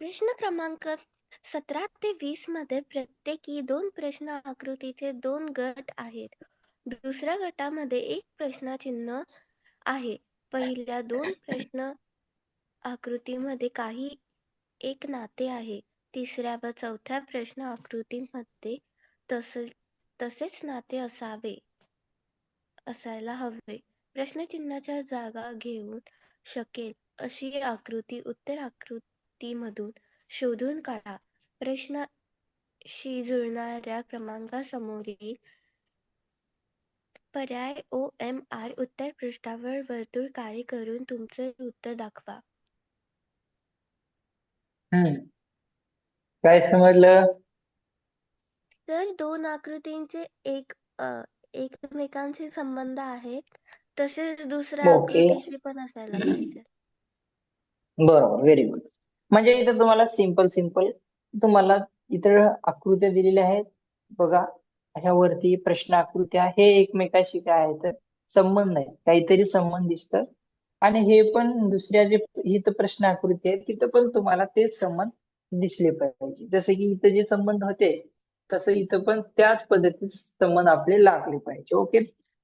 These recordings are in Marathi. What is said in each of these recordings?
प्रश्न क्रमांक सतरा ते वीसमध्ये प्रत्येकी दोन प्रश्न आकृतीचे दोन गट आहेत. दुसऱ्या गटामध्ये एक प्रश्नचिन्ह आहे. पहिल्या दोन प्रश्न आकृतीमध्ये काही एक नाते आहे. तिसऱ्या व चौथ्या प्रश्न आकृतीमध्ये तसे तसेच नाते असावे असायला हवे. प्रश्नचिन्हाच्या जागा घेऊन शकेल अशी आकृती उत्तर आकृती आकृतीमधून शोधून काढा. प्रश्नाशी जुळणाऱ्या क्रमांकासमोरील पर्याय ओ एम आर उत्तर पृष्ठावर वर्तुळ काळे करून तुमचे उत्तर दाखवा. हम्म. काय समजलं? तर दोन आकृतींचे एक अ, एकमेकांशी संबंध आहेत. तसेच दुसऱ्या ओके. आकृतीशी पण असायला पाहिजे. बरोबर. व्हेरी गुड म्हणजे इथं तुम्हाला सिंपल सिंपल तुम्हाला इतर आकृत्या दिलेल्या आहेत. बघा ह्या वरती प्रश्न आकृत्या हे एकमेकाशी काय आहेत? संबंध आहे काहीतरी संबंध दिसतं. आणि हे पण दुसऱ्या जे इथं प्रश्न आकृती आहे तिथं पण तुम्हाला ते संबंध दिसले पाहिजे. जसे की इथं जे संबंध होते तसं इथं पण त्याच पद्धतीचे संबंध आपले लागले पाहिजे. ओके?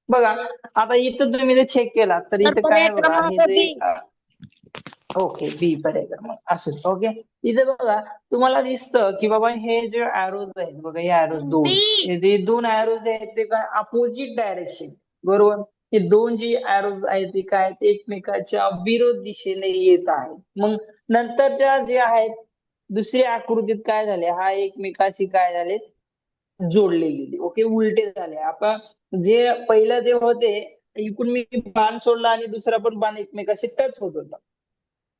बघा आता इथं तुम्ही जर चेक केला तर इथं काय पर्याय बघा हे क्रमांक जे बी. अ, ओके बी पर्याय क्रमांक असू ओके? इथे बघा तुम्हाला दिसतं की बाबा हे जे अॅरोज आहेत बघा हे अॅरोज दोन. हे दोन अॅरोज आहेत ते काय अपोजिट डायरेक्शन बरोबर? हे दोन जी अॅरोज आहेत ते काय एकमेकाच्या विरोध दिशेने येत आहेत. मग नंतरच्या जे आहेत दुसऱ्या आकृतीत काय झाले? हा एकमेकाशी काय झाले? जोडले गेले. ओके? उलटे झाले. आता जे पहिलं जे होते इकडून मी बाण सोडला आणि दुसरा पण बाण एकमेकाशी टच होत होता.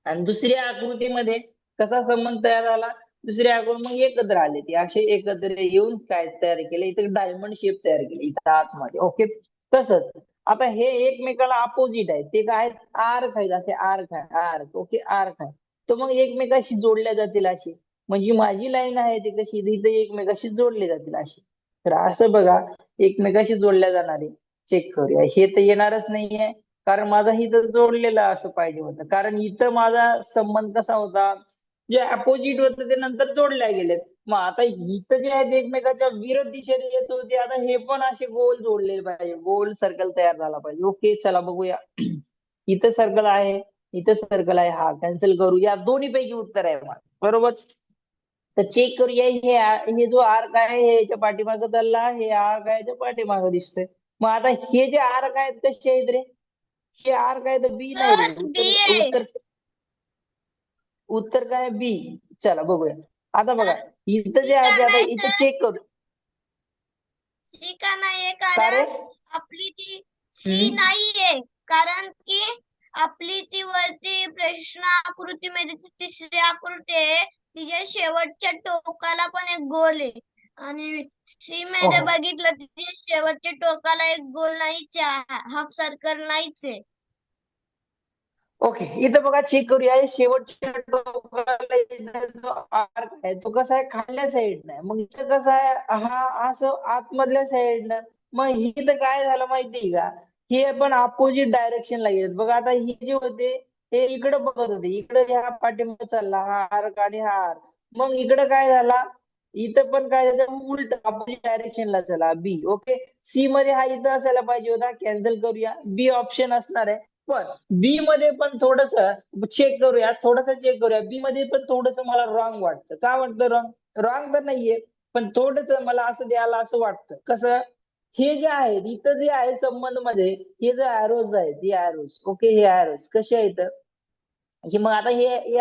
आणि दुसऱ्या आकृतीमध्ये कसा संबंध तयार झाला? दुसऱ्या आकृती मग एकत्र आले. ते असे एकत्र येऊन काय तयार केले? इथे डायमंड शेप तयार केले. इथं आतमध्ये. ओके तसंच. आता हे एकमेकाला अपोजिट आहे ते काय आर्क आहेत. असे आर्क आहे. आर्क ओके आर्क आहे. तो मग एकमेकाशी जोडल्या जातील अशी म्हणजे माझी लाईन आहे ती कशी? इथे एकमेकाशी जोडले जातील अशी तर असं बघा. एकमेकाशी जोडल्या जाणारे. चेक करूया. हे तर येणारच नाहीये. कारण माझा इथं जोडलेला असं पाहिजे होतं. कारण इथं माझा संबंध कसा होता? जे अपोजिट होतं ते नंतर जोडल्या गेलेत. मग आता इथं जे आहेत ते एकमेकाच्या विरोध दिशेने येत होते आता हे पण असे गोल जोडले पाहिजे. गोल सर्कल तयार झाला पाहिजे. ओके चला बघूया. इथं सर्कल आहे इथं सर्कल आहे. हा कॅन्सल करू. या दोन्ही पैकी उत्तर आहे बरोबर? तर चेक करूया. हे हे जो आर्क आहे हे याच्या पाठीमागं चालला हे आर्क आहे याच्या पाठीमागं दिसतंय. मग आता हे जे आर्क आहेत कसे आहेत रे? हे आर्क आहे तर बी नाही रे. उत्तर. उत्तर उत्तर काय बी चला बघूया. आता बघा इथं जे आहे ते आता इथं. चेक करू. सी का नाहीये का रे? कारण आपली ती सी हम्म. नाहीये. कारण की आपली ती वरती प्रश्न आकृतीमध्ये ती तिसरी आकृती आहे. तिच्या शेवटच्या टोकाला पण एक गोल आहे. आणि सी मध्ये ओहो. बघितलं तर शेवटच्या टोकाला एक गोल नाहीच हाफ सर्कल नाहीच. आहे ओके इथं बघा चेक करूया. हे शेवटच्या टोकाला इथं जो आर्क आहे तो कसा आहे? खाल्ल्या साईडनं मग इथं कसं आहे? हा असं आतमधल्या साईडनं मग इथं काय झालं माहितीये का? हे पण अपोजिट डायरेक्शनला गेलेत. बघा आता ही जे होते हे इकडे बघत होते. इकडे ह्या पाठीमागे चालला हा आर्क आणि हा आर्क मग इकडे काय झाला? इथं पण काय उलट अपोजिट डायरेक्शनला चला. बी ओके सी मध्ये हा इथं असायला पाहिजे होता. कॅन्सल करूया. बी ऑप्शन असणार आहे. पण बी मध्ये पण थोडस चेक करूया. थोडस चेक करूया. बी मध्ये पण थोडस मला रॉंग वाटतं. का वाटतं रॉंग रॉंग तर नाहीये. पण थोडस मला असं द्यायला असं वाटतं. कसं? हे जे आहेत इथं जे आहे संबंधमध्ये हे जे अॅरोज आहेत हे अॅरोज ओके हे अॅरोज कसे आहेत? हे मग आता हे हे